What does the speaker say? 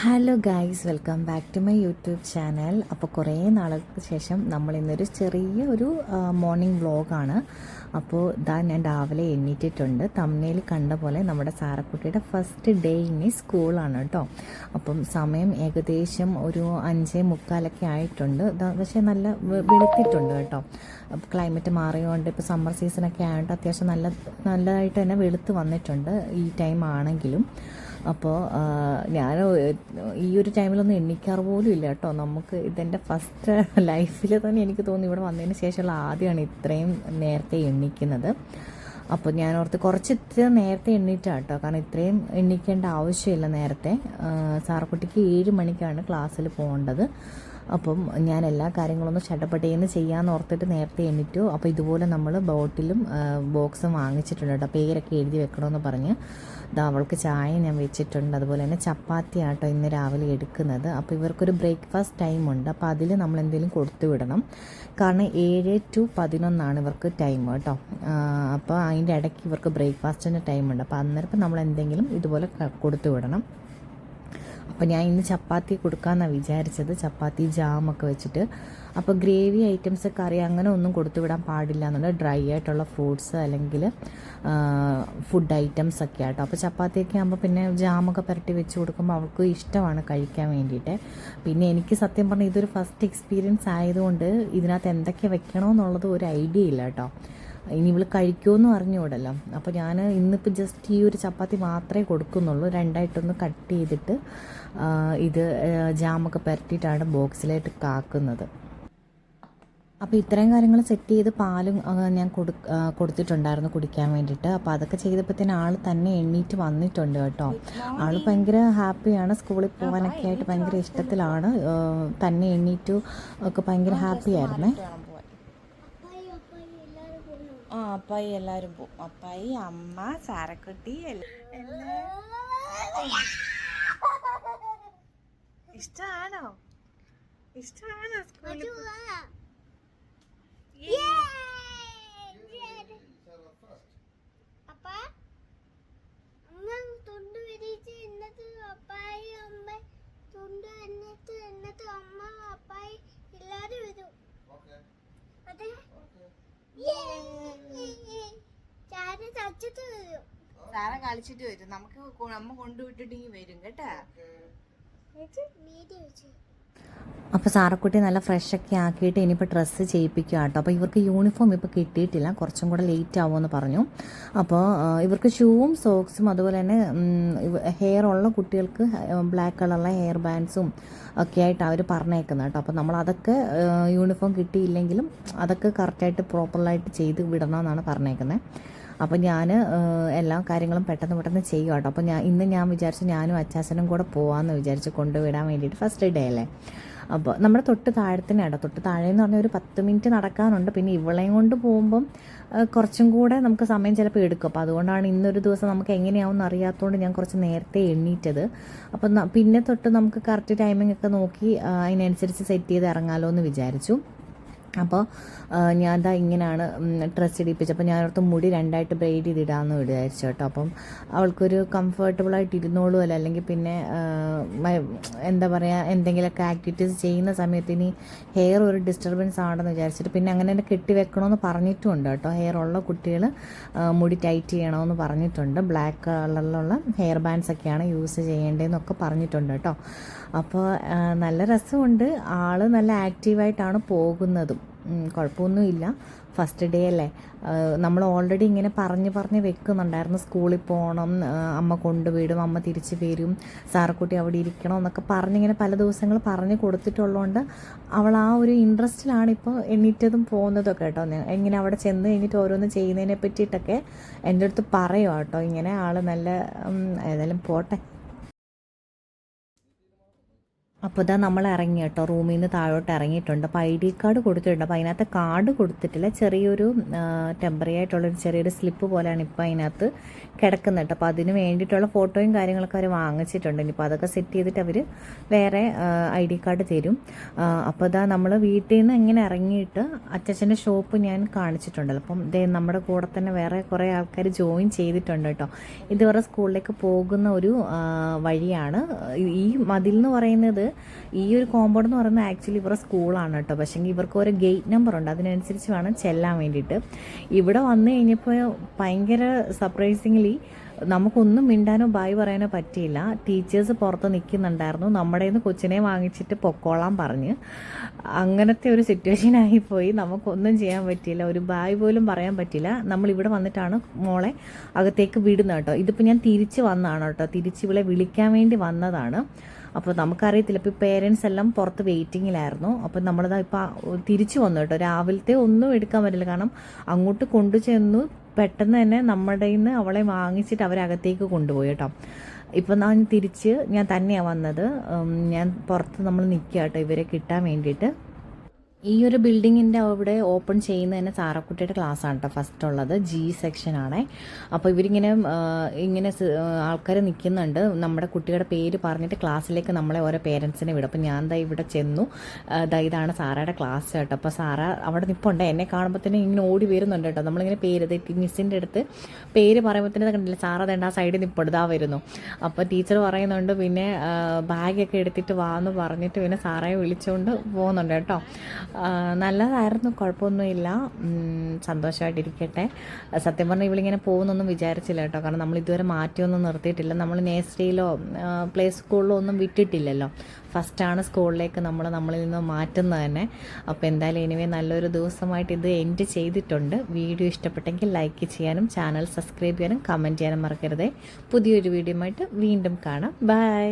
Hello guys welcome back to my YouTube channel അപ്പോൾ കുറേ നാളുകൾക്ക് ശേഷം നമ്മൾ ഇന്നൊരു ചെറിയ ഒരു മോർണിംഗ് വ്ളോഗാണ് അപ്പോൾ ഇതാ ഞാൻ രാവിലെ എണ്ണീറ്റിട്ടുണ്ട് തമ്മനയിൽ കണ്ട പോലെ നമ്മുടെ സാറക്കുട്ടിയുടെ ഫസ്റ്റ് ഡേ ഇനി സ്കൂളാണ് കേട്ടോ അപ്പം സമയം ഏകദേശം ഒരു അഞ്ചേ മുക്കാലൊക്കെ ആയിട്ടുണ്ട്. പക്ഷേ നല്ല വെളുത്തിട്ടുണ്ട് കേട്ടോ. ക്ലൈമറ്റ് മാറിയതുകൊണ്ട് ഇപ്പോൾ സമ്മർ സീസണൊക്കെ ആയതുകൊണ്ട് അത്യാവശ്യം നല്ല നല്ലതായിട്ട് തന്നെ വെളുത്ത് വന്നിട്ടുണ്ട് ഈ ടൈം ആണെങ്കിലും. അപ്പോൾ ഞാൻ ഈ ഒരു ടൈമിലൊന്നും എണ്ണിക്കാറ് പോലും ഇല്ല കേട്ടോ. നമുക്ക് ഇതെന്റെ ഫസ്റ്റ് ലൈഫിൽ തന്നെ എനിക്ക് തോന്നി ഇവിടെ വന്നതിന് ശേഷമുള്ള ആദ്യമാണ് ഇത്രയും നേരത്തെ എണ്ണിക്കുന്നത്. അപ്പോൾ ഞാൻ ഓർത്ത് കുറച്ച് ഇത്ര നേരത്തെ എണ്ണീറ്റാണ് കേട്ടോ. കാരണം ഇത്രയും എണ്ണിക്കേണ്ട ആവശ്യമില്ല നേരത്തെ. സാർക്കുട്ടിക്ക് ഏഴ് മണിക്കാണ് ക്ലാസ്സിൽ പോകേണ്ടത്. അപ്പം ഞാൻ എല്ലാ കാര്യങ്ങളൊന്നും ചട്ടപ്പട്ടേന്ന് ചെയ്യാമെന്ന് ഓർത്തിട്ട് നേരത്തെ എണ്ണിറ്റു അപ്പോൾ ഇതുപോലെ നമ്മൾ ബോട്ടിലും ബോക്സും വാങ്ങിച്ചിട്ടുണ്ട് കേട്ടോ. പേരൊക്കെ എഴുതി വെക്കണമെന്ന് പറഞ്ഞ്. ഇതാ അവൾക്ക് ചായ ഞാൻ വെച്ചിട്ടുണ്ട്. അതുപോലെ തന്നെ ചപ്പാത്തി ആട്ടോ ഇന്ന് രാവിലെ എടുക്കുന്നത്. അപ്പോൾ ഇവർക്കൊരു ബ്രേക്ക്ഫാസ്റ്റ് ടൈം ഉണ്ട് അപ്പോൾ അതിൽ നമ്മൾ എന്തെങ്കിലും കൊടുത്തു വിടണം. കാരണം ഏഴ് ടു പതിനൊന്നാണ് ഇവർക്ക് ടൈം കേട്ടോ. അപ്പോൾ അതിന്റെ ഇടയ്ക്ക് ഇവർക്ക് ബ്രേക്ക്ഫാസ്റ്റിന്റെ ടൈം ഉണ്ട് അപ്പോൾ അന്നേരം നമ്മൾ എന്തെങ്കിലും ഇതുപോലെ കൊടുത്തു വിടണം. അപ്പോൾ ഞാൻ ഇന്ന് ചപ്പാത്തി കൊടുക്കാമെന്നാണ് വിചാരിച്ചത്. ചപ്പാത്തി ജാമൊക്കെ വെച്ചിട്ട്. അപ്പോൾ ഗ്രേവി ഐറ്റംസ് കറി അങ്ങനെ ഒന്നും കൊടുത്തു വിടാൻ പാടില്ല എന്നുള്ളത് ഡ്രൈ ആയിട്ടുള്ള ഫ്രൂട്ട്സ് അല്ലെങ്കിൽ ഫുഡ് ഐറ്റംസ് ഒക്കെ ആട്ടോ. അപ്പോൾ ചപ്പാത്തിയൊക്കെ ആകുമ്പോൾ പിന്നെ ജാമൊക്കെ പുരട്ടി വെച്ച് കൊടുക്കുമ്പോൾ അവൾക്ക് ഇഷ്ടമാണ് കഴിക്കാൻ വേണ്ടിയിട്ട്. പിന്നെ എനിക്ക് സത്യം പറഞ്ഞാൽ ഇതൊരു ഫസ്റ്റ് എക്സ്പീരിയൻസ് ആയതുകൊണ്ട് ഇതിനകത്ത് എന്തൊക്കെ വെക്കണമെന്നുള്ളത് ഒരു ഐഡിയ ഇല്ല കേട്ടോ. ഇനി ഇവൾ കഴിക്കുമെന്നും അറിഞ്ഞുകൂടല്ലോ. അപ്പോൾ ഞാൻ ഇന്നിപ്പോൾ ജസ്റ്റ് ഈ ഒരു ചപ്പാത്തി മാത്രമേ കൊടുക്കുന്നുള്ളൂ. രണ്ടായിട്ടൊന്ന് കട്ട് ചെയ്തിട്ട് ഇത് ജാമൊക്കെ പുരട്ടിയിട്ടാണ് ബോക്സിലായിട്ട് കാക്കുന്നത്. അപ്പോൾ ഇത്രയും കാര്യങ്ങൾ സെറ്റ് ചെയ്ത് പാലും ഞാൻ കൊടു കൊടുത്തിട്ടുണ്ടായിരുന്നു കുടിക്കാൻ വേണ്ടിയിട്ട്. അപ്പോൾ അതൊക്കെ ചെയ്തപ്പോഴത്തേന് ആൾ തന്നെ എണ്ണീറ്റ് വന്നിട്ടുണ്ട് കേട്ടോ. ആൾ ഭയങ്കര ഹാപ്പിയാണ്. സ്കൂളിൽ പോകാനൊക്കെ ആയിട്ട് ഭയങ്കര ഇഷ്ടത്തിലാണ്. തന്നെ എണ്ണീറ്റു ഒക്കെ ഭയങ്കര ഹാപ്പി ആയിരുന്നേ ആ അപ്പായി എല്ലാവരും പോവും അപ്പായി അമ്മ ചാരക്കുട്ടി ഇഷ്ടമാണോ ഇഷ്ടമാണോ സ്കൂളിൽ അപ്പ അമ്മ തൊണ്ട് വിരിച്ച് എന്നിട്ട് അപ്പായി അമ്മ തൊണ്ട് എന്നിട്ട് എന്നിട്ട് അമ്മ അപ്പായി എല്ലാരും വരും അതെ ചാര തച്ചിട്ട് വരും സാറ കളിച്ചിട്ട് വരും. നമുക്ക് നമ്മ അമ്മ കൊണ്ടുവിട്ടിട്ടെങ്കിൽ വരും കേട്ടാ. വീഡിയോ അപ്പോൾ സാറക്കുട്ടി നല്ല ഫ്രഷൊക്കെ ആക്കിയിട്ട് ഇനിയിപ്പോൾ ഡ്രസ്സ് ചെയ്യിപ്പിക്കുക കേട്ടോ അപ്പോൾ ഇവർക്ക് യൂണിഫോം ഇപ്പോൾ കിട്ടിയിട്ടില്ല. കുറച്ചും കൂടെ ലേറ്റ് ആവുമെന്ന് പറഞ്ഞു. അപ്പോൾ ഇവർക്ക് ഷൂവും സോക്സും അതുപോലെ തന്നെ ഹെയർ ഉള്ള കുട്ടികൾക്ക് ബ്ലാക്ക് കളറുള്ള ഹെയർ ബാൻഡ്സും ഒക്കെ ആയിട്ട് അവർ പറഞ്ഞേക്കുന്നത് കേട്ടോ അപ്പോൾ നമ്മൾ അതൊക്കെ യൂണിഫോം കിട്ടിയില്ലെങ്കിലും അതൊക്കെ കറക്റ്റായിട്ട് പ്രോപ്പറായിട്ട് ചെയ്ത് വിടണമെന്നാണ് പറഞ്ഞേക്കുന്നത് അപ്പോൾ ഞാൻ എല്ലാ കാര്യങ്ങളും പെട്ടെന്ന് പെട്ടെന്ന് ചെയ്യും കേട്ടോ അപ്പോൾ ഞാൻ ഇന്ന് ഞാൻ വിചാരിച്ചു ഞാനും അച്ചാച്ചനും കൂടെ പോകാമെന്ന് വിചാരിച്ച് കൊണ്ടുവിടാൻ വേണ്ടിയിട്ട് ഫസ്റ്റ് ഡേ അല്ലേ? അപ്പോൾ നമ്മുടെ തൊട്ട് താഴത്തിന് കേട്ടോ തൊട്ട് താഴെ എന്ന് പറഞ്ഞാൽ ഒരു പത്ത് മിനിറ്റ് നടക്കാനുണ്ട്. പിന്നെ ഇവളെയും കൊണ്ട് പോകുമ്പം കുറച്ചും കൂടെ നമുക്ക് സമയം ചിലപ്പോൾ എടുക്കും. അപ്പോൾ അതുകൊണ്ടാണ് ഇന്നൊരു ദിവസം നമുക്ക് എങ്ങനെയാവും അറിയാത്തതുകൊണ്ട് ഞാൻ കുറച്ച് നേരത്തെ എണ്ണീറ്റത് അപ്പം പിന്നെ തൊട്ട് നമുക്ക് കറക്റ്റ് ടൈമിംഗ് ഒക്കെ നോക്കി അതിനനുസരിച്ച് സെറ്റ് ചെയ്ത് ഇറങ്ങാമല്ലോ എന്ന് വിചാരിച്ചു. അപ്പോൾ ഞാൻ ദാ ഇങ്ങനെയാണ് ഡ്രസ്സ് അപ്പോൾ ഞാനോർത്ത് മുടി രണ്ടായിട്ട് ബ്രെയ്ഡ് ചെയ്തിടാമെന്ന് വിചാരിച്ചു കേട്ടോ. അപ്പം അവൾക്കൊരു കംഫർട്ടബിളായിട്ട് ഇരുന്നോളൂ അല്ല. അല്ലെങ്കിൽ പിന്നെ എന്താ പറയുക എന്തെങ്കിലുമൊക്കെ ആക്ടിവിറ്റീസ് ചെയ്യുന്ന സമയത്ത് ഇനി ഹെയർ ഒരു ഡിസ്റ്റർബൻസ് ആണെന്ന് വിചാരിച്ചിട്ട് പിന്നെ അങ്ങനെ തന്നെ കെട്ടി വെക്കണമെന്ന് പറഞ്ഞിട്ടുമുണ്ട് കേട്ടോ. ഹെയർ ഉള്ള കുട്ടികൾ മുടി ടൈറ്റ് ചെയ്യണമെന്ന് പറഞ്ഞിട്ടുണ്ട്. ബ്ലാക്ക് കളറിലുള്ള ഹെയർ ബാൻഡ്സ് ഒക്കെയാണ് യൂസ് ചെയ്യേണ്ടതെന്നൊക്കെ പറഞ്ഞിട്ടുണ്ട് കേട്ടോ. അപ്പോൾ നല്ല രസമുണ്ട്. ആൾ നല്ല ആക്റ്റീവായിട്ടാണ് പോകുന്നതും. കുഴപ്പമൊന്നുമില്ല. ഫസ്റ്റ് ഡേ അല്ലേ? നമ്മൾ ഓൾറെഡി ഇങ്ങനെ പറഞ്ഞ് പറഞ്ഞ് വെക്കുന്നുണ്ടായിരുന്നു. സ്കൂളിൽ പോകണം അമ്മ കൊണ്ടുവിടും അമ്മ തിരിച്ച് വരും സാറക്കുട്ടി അവിടെ ഇരിക്കണം എന്നൊക്കെ പറഞ്ഞിങ്ങനെ പല ദിവസങ്ങൾ പറഞ്ഞ് കൊടുത്തിട്ടുള്ളതുകൊണ്ട് അവൾ ആ ഒരു ഇൻട്രസ്റ്റിലാണ് ഇപ്പോൾ എണീറ്റതും പോകുന്നതൊക്കെ കേട്ടോ. എങ്ങനെ അവിടെ ചെന്ന് കഴിഞ്ഞിട്ട് ഓരോന്ന് ചെയ്യുന്നതിനെ പറ്റിയിട്ടൊക്കെ എന്റെ അടുത്ത് പറയുക കേട്ടോ. ഇങ്ങനെ ആൾ നല്ല ഏതായാലും പോട്ടെ. അപ്പോൾ ഇതാ നമ്മൾ ഇറങ്ങി കേട്ടോ. റൂമിൽ നിന്ന് താഴോട്ട് ഇറങ്ങിയിട്ടുണ്ട്. അപ്പോൾ ഐ ഡി കാർഡ് കൊടുത്തിട്ടുണ്ട്. അപ്പോൾ അതിനകത്ത് കാർഡ് കൊടുത്തിട്ടില്ല. ചെറിയൊരു ടെമ്പറി ആയിട്ടുള്ളൊരു ചെറിയൊരു സ്ലിപ്പ് പോലെയാണ് ഇപ്പോൾ അതിനകത്ത് കിടക്കുന്നത്. അപ്പോൾ അതിന് വേണ്ടിയിട്ടുള്ള ഫോട്ടോയും കാര്യങ്ങളൊക്കെ അവർ വാങ്ങിച്ചിട്ടുണ്ട്. ഇനിയിപ്പോൾ അതൊക്കെ സെറ്റ് ചെയ്തിട്ട് അവർ വേറെ ഐ ഡി കാർഡ് തരും. അപ്പോൾ ഇതാ നമ്മൾ വീട്ടിൽ നിന്ന് ഇങ്ങനെ ഇറങ്ങിയിട്ട് അച്ഛന്റെ ഷോപ്പ് ഞാൻ കാണിച്ചിട്ടുണ്ടല്ലോ. അപ്പം ഇതേ നമ്മുടെ കൂടെ തന്നെ വേറെ കുറേ ആൾക്കാർ ജോയിൻ ചെയ്തിട്ടുണ്ട് കേട്ടോ. ഇതുവരെ സ്കൂളിലേക്ക് പോകുന്ന ഒരു വഴിയാണ്. ഈ മതിൽ എന്ന് പറയുന്നത് ഈ ഒരു കോമ്പൗണ്ട് എന്ന് പറയുന്നത് ആക്ച്വലി ഇവരുടെ സ്കൂളാണ് കേട്ടോ. പക്ഷേ ഇവർക്ക് ഒരു ഗേറ്റ് നമ്പർ ഉണ്ട്. അതിനനുസരിച്ച് വേണം ചെല്ലാൻ വേണ്ടിയിട്ട്. ഇവിടെ വന്നു കഴിഞ്ഞപ്പോൾ ഭയങ്കര സർപ്രൈസിംഗ്ലി നമുക്കൊന്നും മിണ്ടാനോ ബായ് പറയാനോ പറ്റിയില്ല. ടീച്ചേഴ്സ് പുറത്ത് നിൽക്കുന്നുണ്ടായിരുന്നു നമ്മുടെ നിന്ന് കൊച്ചിനെ വാങ്ങിച്ചിട്ട് പൊക്കോളാൻ പറഞ്ഞ്. അങ്ങനത്തെ ഒരു സിറ്റുവേഷൻ പോയി. നമുക്കൊന്നും ചെയ്യാൻ പറ്റിയില്ല. ഒരു ബായ് പോലും പറയാൻ പറ്റില്ല നമ്മൾ ഇവിടെ വന്നിട്ടാണ് മോളെ അകത്തേക്ക് വിടുന്നത് കേട്ടോ. ഇതിപ്പോൾ ഞാൻ തിരിച്ച് വന്നതാണ് കേട്ടോ. തിരിച്ച് ഇവളെ വിളിക്കാൻ വേണ്ടി വന്നതാണ്. അപ്പോൾ നമുക്കറിയത്തില്ല. ഇപ്പോൾ പേരൻസ് എല്ലാം പുറത്ത് വെയിറ്റിങ്ങിലായിരുന്നു അപ്പോൾ നമ്മളിതാ ഇപ്പോൾ തിരിച്ചു വന്നു കേട്ടോ. രാവിലത്തെ ഒന്നും എടുക്കാൻ പറ്റില്ല. കാരണം അങ്ങോട്ട് കൊണ്ടു ചെന്നു പെട്ടെന്ന് തന്നെ നമ്മുടെ നിന്ന് അവളെ വാങ്ങിച്ചിട്ട് അവരകത്തേക്ക് കൊണ്ടുപോയി കേട്ടോ. ഇപ്പം ഞാൻ തിരിച്ച് ഞാൻ തന്നെയാണ് വന്നത്. ഞാൻ പുറത്ത് നമ്മൾ നിൽക്കുക കേട്ടോ. ഇവരെ കിട്ടാൻ വേണ്ടിയിട്ട്. ഈ ഒരു ബിൽഡിങ്ങിന്റെ അവിടെ ഓപ്പൺ ചെയ്യുന്ന തന്നെ സാറക്കുട്ടിയുടെ ക്ലാസ് ആണ് കേട്ടോ ഫസ്റ്റ് ഉള്ളത്. ജി സെക്ഷനാണ് അപ്പോൾ ഇവരിങ്ങനെ ഇങ്ങനെ ആൾക്കാർ നിൽക്കുന്നുണ്ട് നമ്മുടെ കുട്ടിയുടെ പേര് പറഞ്ഞിട്ട് ക്ലാസ്സിലേക്ക് നമ്മളെ ഓരോ പേരൻസിനെ വിടും. അപ്പോൾ ഞാൻ ദാ ഇവിടെ ചെന്നു. ദാ ഇതാണ് സാറയുടെ ക്ലാസ് കേട്ടോ അപ്പോൾ സാറ അവിടെ നിൽപ്പുണ്ട് എന്നെ കാണുമ്പോൾ തന്നെ ഇങ്ങനെ ഓടി വരുന്നുണ്ട് കേട്ടോ നമ്മളിങ്ങനെ പേര് മിസ്സിന്റെ അടുത്ത് പേര് പറയുമ്പോൾ തന്നെ കണ്ടില്ല? സാറ അതേണ്ട ആ സൈഡിൽ നിൽപ്പുണ്ട് വരുന്നു. അപ്പോൾ ടീച്ചർ പറയുന്നുണ്ട് പിന്നെ ബാഗൊക്കെ എടുത്തിട്ട് വാന്ന് പറഞ്ഞിട്ട് പിന്നെ സാറയെ വിളിച്ചുകൊണ്ട് പോകുന്നുണ്ട് കേട്ടോ നല്ലതായിരുന്നു കുഴപ്പമൊന്നുമില്ല. സന്തോഷമായിട്ടിരിക്കട്ടെ. സത്യം പറഞ്ഞാൽ ഇവളിങ്ങനെ പോകുന്നൊന്നും വിചാരിച്ചില്ല കേട്ടോ. കാരണം നമ്മൾ ഇതുവരെ മാറ്റിയൊന്നും നിർത്തിയിട്ടില്ല. നമ്മൾ നേഴ്സറിയിലോ പ്ലേ സ്കൂളിലോ ഒന്നും വിട്ടിട്ടില്ലല്ലോ. ഫസ്റ്റാണ് സ്കൂളിലേക്ക് നമ്മൾ നമ്മളിൽ നിന്ന് മാറ്റുന്നത് തന്നെ. അപ്പോൾ എന്തായാലും എനിവേ നല്ലൊരു ദിവസമായിട്ട് ഇത് എൻഡ് ചെയ്തിട്ടുണ്ട്. വീഡിയോ ഇഷ്ടപ്പെട്ടെങ്കിൽ ലൈക്ക് ചെയ്യാനും ചാനൽ സബ്സ്ക്രൈബ് ചെയ്യാനും കമന്റ് ചെയ്യാനും മറക്കരുതേ. പുതിയൊരു വീഡിയോ ആയിട്ട് വീണ്ടും കാണാം. ബൈ